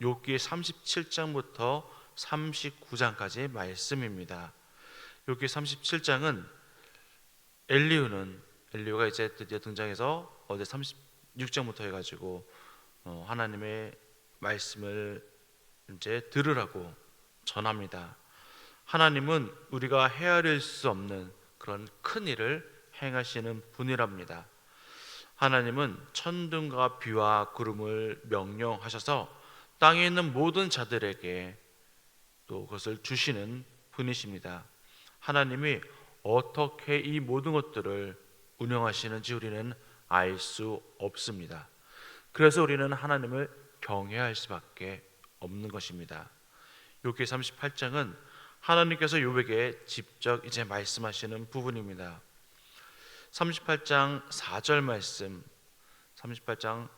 욥기 37장부터 39장까지의 말씀입니다. 욥기 37장은 엘리우는 엘리우가 이제 드디어 등장해서 어제 36장부터 해 가지고 어, 하나님의 말씀을 이제 들으라고 전합니다. 하나님은 우리가 헤아릴 수 없는 그런 큰 일을 행하시는 분이랍니다. 하나님은 천둥과 비와 구름을 명령하셔서 땅에 있는 모든 자들에게 또 그것을 주시는 분이십니다. 하나님이 어떻게 이 모든 것들을 운영하시는지 우리는 알 수 없습니다. 그래서 우리는 하나님을 경외할 수밖에 없는 것입니다. 욥기 38장은 하나님께서 욥에게 직접 이제 말씀하시는 부분입니다. 38장 4절 말씀 38장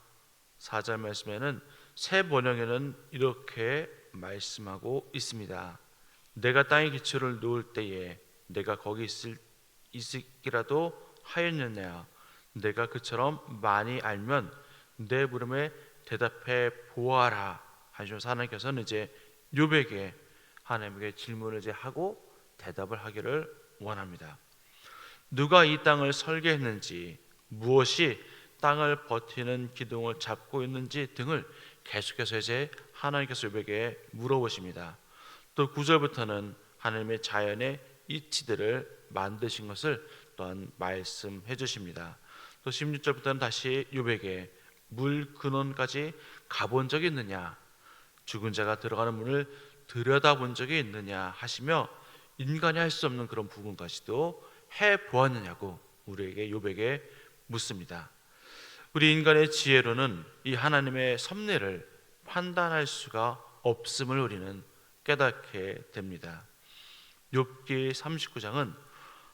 4절 말씀에는 새 번역에는 이렇게 말씀하고 있습니다. 내가 땅의 기초를 놓을 때에 내가 거기 있을 있기라도 하였느냐 내가 그처럼 많이 알면 내 부름에 대답해 보아라 하셔서 하나님께서는 이제 욥에게 하나님에게 질문을 이제 하고 대답을 하기를 원합니다. 누가 이 땅을 설계했는지 무엇이 땅을 버티는 기둥을 잡고 있는지 등을 계속해서 이제 하나님께서 욥에게 물어보십니다. 또 9절부터는 하나님의 자연의 이치들을 만드신 것을 또한 말씀해 주십니다. 또 16절부터는 다시 욥에게 물 근원까지 가본 적이 있느냐 죽은 자가 들어가는 문을 들여다본 적이 있느냐 하시며 인간이 할 수 없는 그런 부분까지도 해 보았느냐고 우리에게 욥에게 묻습니다. 우리 인간의 지혜로는 이 하나님의 섭리를 판단할 수가 없음을 우리는 깨닫게 됩니다. 욥기 39장은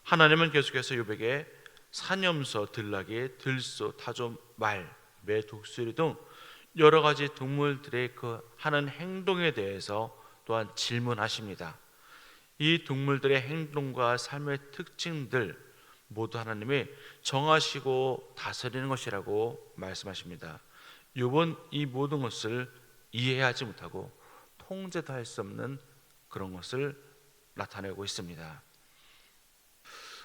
하나님은 계속해서 욥에게 사념소, 들나귀, 들소, 타조, 말, 매, 독수리 등 여러 가지 동물들의 그 하는 행동에 대해서 또한 질문하십니다. 이 동물들의 행동과 삶의 특징들 모두 하나님이 정하시고 다스리는 것이라고 말씀하십니다. 욥은 이 모든 것을 이해하지 못하고 통제도 할 수 없는 그런 것을 나타내고 있습니다.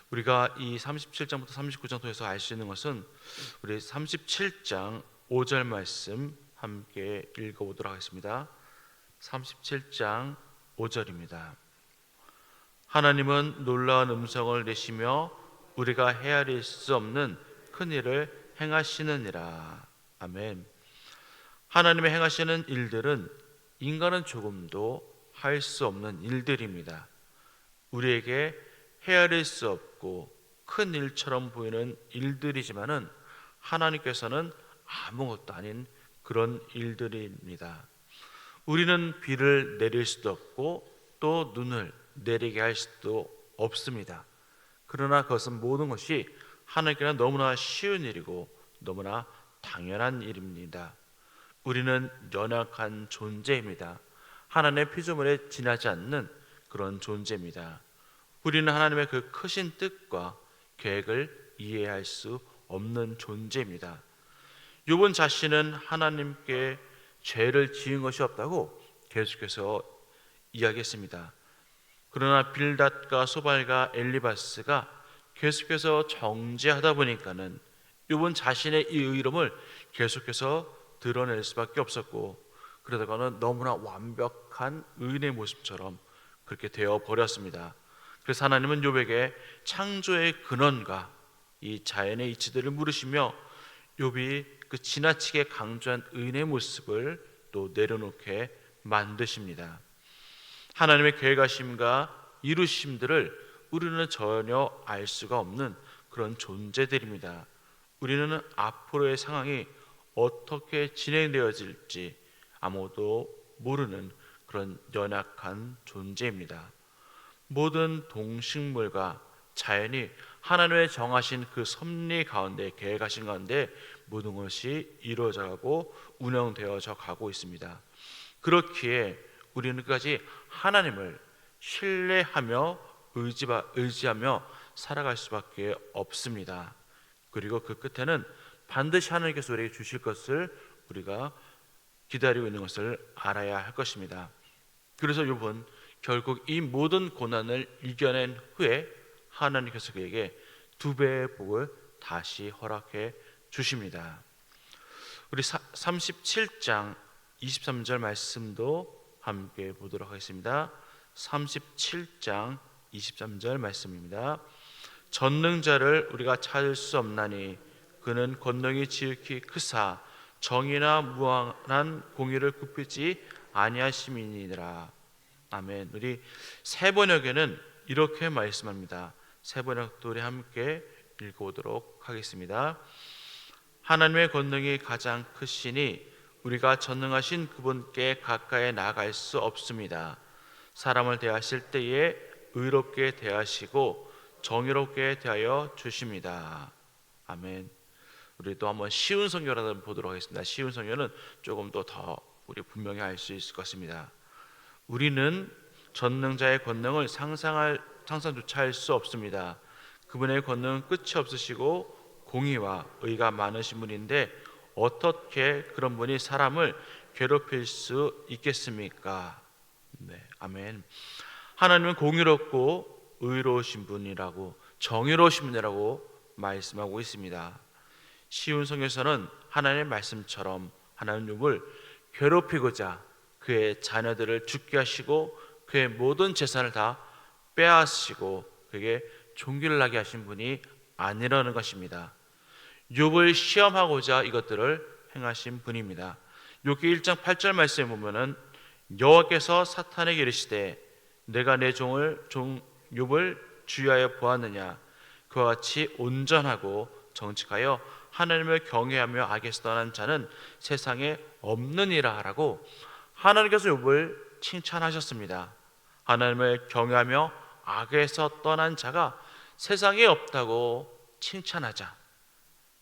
우리가 이 37장부터 39장 통해서 알 수 있는 것은 우리 37장 5절 말씀 함께 읽어보도록 하겠습니다. 37장 5절입니다. 하나님은 놀라운 음성을 내시며 우리가 헤아릴 수 없는 큰 일을 행하시느니라. 아멘. 하나님의 행하시는 일들은 인간은 조금도 할 수 없는 일들입니다. 우리에게 헤아릴 수 없고 큰 일처럼 보이는 일들이지만은 하나님께서는 아무것도 아닌 그런 일들입니다. 우리는 비를 내릴 수도 없고 또 눈을 내리게 할 수도 없습니다. 그러나 그것은 모든 것이 하나님께는 너무나 쉬운 일이고 너무나 당연한 일입니다. 우리는 연약한 존재입니다. 하나님의 피조물에 지나지 않는 그런 존재입니다. 우리는 하나님의 그 크신 뜻과 계획을 이해할 수 없는 존재입니다. 욥은 자신은 하나님께 죄를 지은 것이 없다고 계속해서 이야기했습니다. 그러나 빌닷과 소발과 엘리바스가 계속해서 정죄하다 보니까는 욥은 자신의 이 의로움을 계속해서 드러낼 수밖에 없었고 그러다가는 너무나 완벽한 의인의 모습처럼 그렇게 되어 버렸습니다. 그래서 하나님은 욥에게 창조의 근원과 이 자연의 이치들을 물으시며 욥이 그 지나치게 강조한 의인의 모습을 또 내려놓게 만드십니다. 하나님의 계획하심과 이루심들을 우리는 전혀 알 수가 없는 그런 존재들입니다. 우리는 앞으로의 상황이 어떻게 진행되어질지 아무도 모르는 그런 연약한 존재입니다. 모든 동식물과 자연이 하나님의 정하신 그 섭리 가운데 계획하신 가운데 모든 것이 이루어져 가고 운영되어져 가고 있습니다. 그렇기에 우리는 끝까지 하나님을 신뢰하며 의지하며 살아갈 수밖에 없습니다. 그리고 그 끝에는 반드시 하나님께서 우리에게 주실 것을 우리가 기다리고 있는 것을 알아야 할 것입니다. 그래서 욥은 결국 이 모든 고난을 이겨낸 후에 하나님께서 그에게 두 배의 복을 다시 허락해 주십니다. 우리 37장 23절 말씀도 함께 보도록 하겠습니다. 37장 23절 말씀입니다. 전능자를 우리가 찾을 수 없나니 그는 권능이 지극히 크사 정의나 무한한 공의를 굽히지 아니하심이니라. 아멘. 우리 세 번역에는 이렇게 말씀합니다. 세 번역도 우리 함께 읽어보도록 하겠습니다. 하나님의 권능이 가장 크시니 우리가 전능하신 그분께 가까이 나갈 수 없습니다. 사람을 대하실 때에 의롭게 대하시고 정의롭게 대하여 주십니다. 아멘. 우리 또 한번 쉬운 성경을 보도록 하겠습니다. 쉬운 성경은 조금 더 더 우리 분명히 알 수 있을 것입니다. 우리는 전능자의 권능을 상상할 상상조차 할 수 없습니다. 그분의 권능은 끝이 없으시고 공의와 의가 많으신 분인데 어떻게 그런 분이 사람을 괴롭힐 수 있겠습니까? 네, 아멘. 하나님은 공의롭고 의로우신 분이라고 정의로우신 분이라고 말씀하고 있습니다. 쉬운 성에서는 하나님의 말씀처럼 하나님 욥을 괴롭히고자 그의 자녀들을 죽게 하시고 그의 모든 재산을 다 빼앗으시고 그에게 종기를 나게 하신 분이 아니라는 것입니다. 욥을 시험하고자 이것들을 행하신 분입니다. 욥기 1장 8절 말씀에 보면은 여호와께서 사탄에게 이르시되 내가 내 종을 종 욥을 주의하여 보았느냐 그와 같이 온전하고 정직하여 하나님을 경외하며 악에서 떠난 자는 세상에 없느니라라고 하나님께서 욥을 칭찬하셨습니다. 하나님을 경외하며 악에서 떠난 자가 세상에 없다고 칭찬하자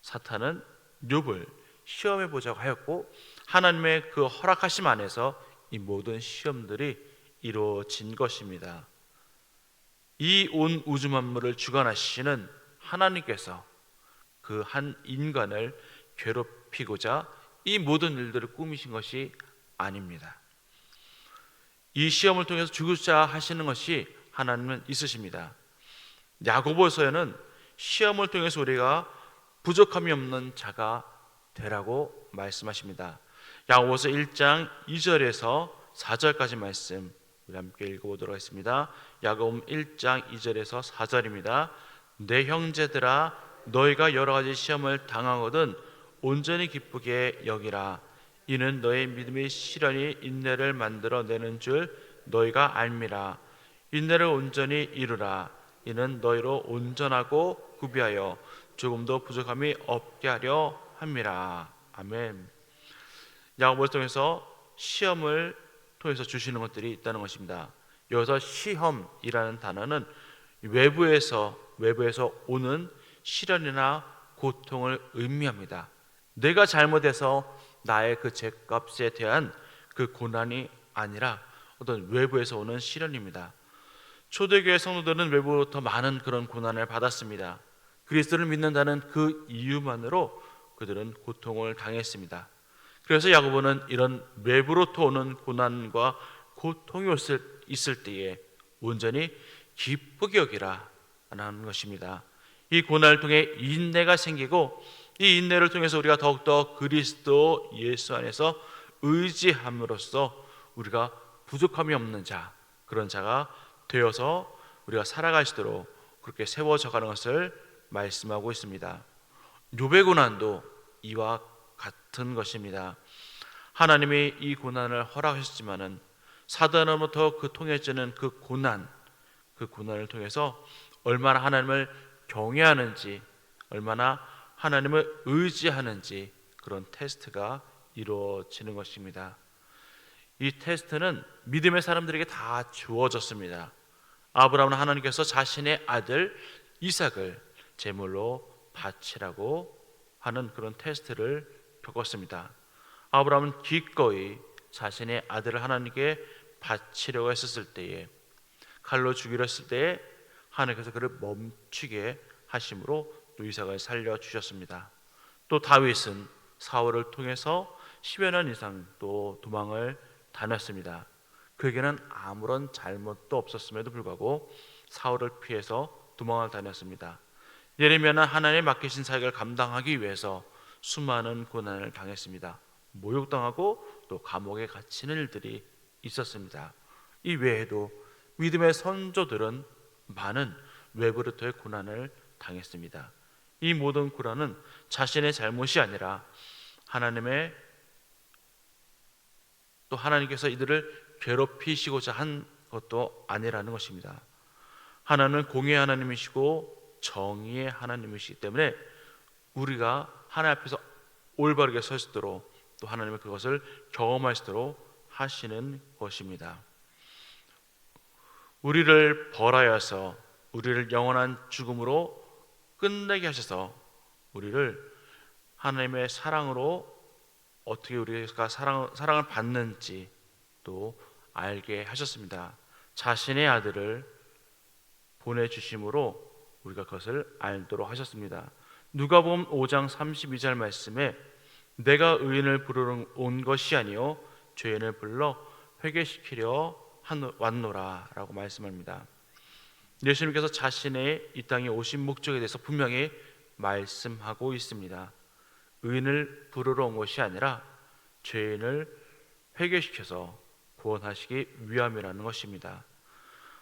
사탄은 욥을 시험해 보자고 하였고 하나님의 그 허락하심 안에서 이 모든 시험들이 이루어진 것입니다. 이 온 우주 만물을 주관하시는 하나님께서 그 한 인간을 괴롭히고자 이 모든 일들을 꾸미신 것이 아닙니다. 이 시험을 통해서 죽으자 하시는 것이 하나님은 있으십니다. 야고보서에는 시험을 통해서 우리가 부족함이 없는 자가 되라고 말씀하십니다. 야고보서 1장 2절에서 4절까지 말씀 우리 함께 읽어보도록 하겠습니다. 야고보 1장 2절에서 4절입니다. 내 형제들아 너희가 여러 가지 시험을 당하거든 온전히 기쁘게 여기라. 이는 너의 믿음의 시련이 인내를 만들어 내는 줄 너희가 알미라. 인내를 온전히 이루라. 이는 너희로 온전하고 구비하여 조금도 부족함이 없게 하려 함이라. 아멘. 야고보를 통해서 시험을 통해서 주시는 것들이 있다는 것입니다. 여기서 시험이라는 단어는 외부에서 외부에서 오는 시련이나 고통을 의미합니다. 내가 잘못해서 나의 그 죄값에 대한 그 고난이 아니라 어떤 외부에서 오는 시련입니다. 초대교회 성도들은 외부로부터 많은 그런 고난을 받았습니다. 그리스도를 믿는다는 그 이유만으로 그들은 고통을 당했습니다. 그래서 야고보는 이런 외부로부터 오는 고난과 고통이 있을 때에 온전히 기쁘게 여기라 하는 것입니다. 이 고난을 통해 인내가 생기고 이 인내를 통해서 우리가 더욱더 그리스도 예수 안에서 의지함으로써 우리가 부족함이 없는 자 그런 자가 되어서 우리가 살아가시도록 그렇게 세워져 가는 것을 말씀하고 있습니다. 욥의 고난도 이와 같은 것입니다. 하나님이 이 고난을 허락하셨지만은 사단으로부터 그 통해지는 그 고난, 그 고난을 통해서 얼마나 하나님을 경외하는지, 얼마나 하나님을 의지하는지 그런 테스트가 이루어지는 것입니다. 이 테스트는 믿음의 사람들에게 다 주어졌습니다. 아브라함은 하나님께서 자신의 아들 이삭을 제물로 바치라고 하는 그런 테스트를 겪었습니다. 아브라함은 기꺼이 자신의 아들을 하나님께 바치려고 했었을 때에 칼로 죽이려 했을 때에 하나님께서 그를 멈추게 하심으로 또 이삭을 살려 주셨습니다. 또 다윗은 사울을 통해서 10여 년 이상 또 도망을 다녔습니다. 그에게는 아무런 잘못도 없었음에도 불구하고 사울을 피해서 도망을 다녔습니다. 예레미야는 하나님의 맡기신 사역을 감당하기 위해서 수많은 고난을 당했습니다. 모욕당하고 또 감옥에 갇히는 일들이 있었습니다. 이 외에도 믿음의 선조들은 많은 외부로부터의 고난을 당했습니다. 이 모든 고난은 자신의 잘못이 아니라 하나님의 또 하나님께서 이들을 괴롭히시고자 한 것도 아니라는 것입니다. 하나는 공의 하나님이시고 정의의 하나님이시기 때문에 우리가 하나님 앞에서 올바르게 설수 있도록 또 하나님의 그것을 경험할 수 있도록 하시는 것입니다. 우리를 벌하여서 우리를 영원한 죽음으로 끝내게 하셔서 우리를 하나님의 사랑으로 어떻게 우리가 사랑, 사랑을 받는지 또 알게 하셨습니다. 자신의 아들을 보내주심으로 우리가 그것을 알도록 하셨습니다. 누가복음 5장 32절 말씀에 내가 의인을 부르러 온 것이 아니요 죄인을 불러 회개시키려 한- 왔노라라고 말씀합니다. 예수님께서 자신의 이 땅에 오신 목적에 대해서 분명히 말씀하고 있습니다. 의인을 부르러 온 것이 아니라 죄인을 회개시켜서 구원하시기 위함이라는 것입니다.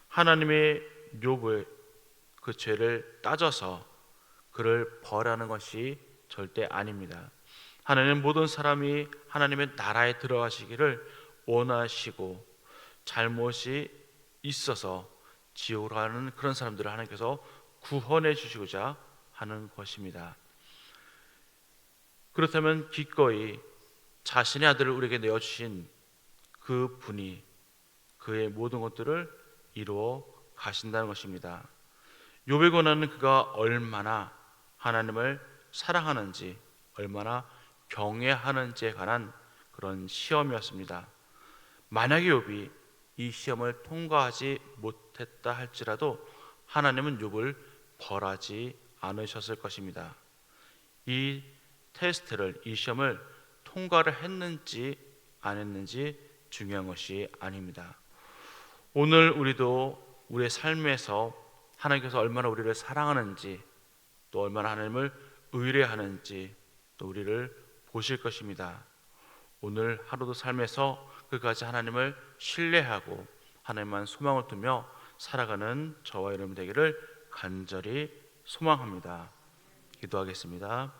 하나님의 욥을 그 죄를 따져서 그를 벌하는 것이 절대 아닙니다. 하나님은 모든 사람이 하나님의 나라에 들어가시기를 원하시고 잘못이 있어서 지옥으로 가는 그런 사람들을 하나님께서 구원해 주시고자 하는 것입니다. 그렇다면 기꺼이 자신의 아들을 우리에게 내어 주신 그 분이 그의 모든 것들을 이루어 가신다는 것입니다. 욥의 고난은 그가 얼마나 하나님을 사랑하는지 얼마나 경외하는지에 관한 그런 시험이었습니다. 만약에 욥이 이 시험을 통과하지 못했다 할지라도 하나님은 욥을 벌하지 않으셨을 것입니다. 이 테스트를 이 시험을 통과를 했는지 안 했는지 중요한 것이 아닙니다. 오늘 우리도 우리의 삶에서 하나님께서 얼마나 우리를 사랑하는지 또 얼마나 하나님을 의뢰하는지 또 우리를 보실 것입니다. 오늘 하루도 삶에서 끝까지 하나님을 신뢰하고 하나님만 소망을 두며 살아가는 저와 여러분 되기를 간절히 소망합니다. 기도하겠습니다.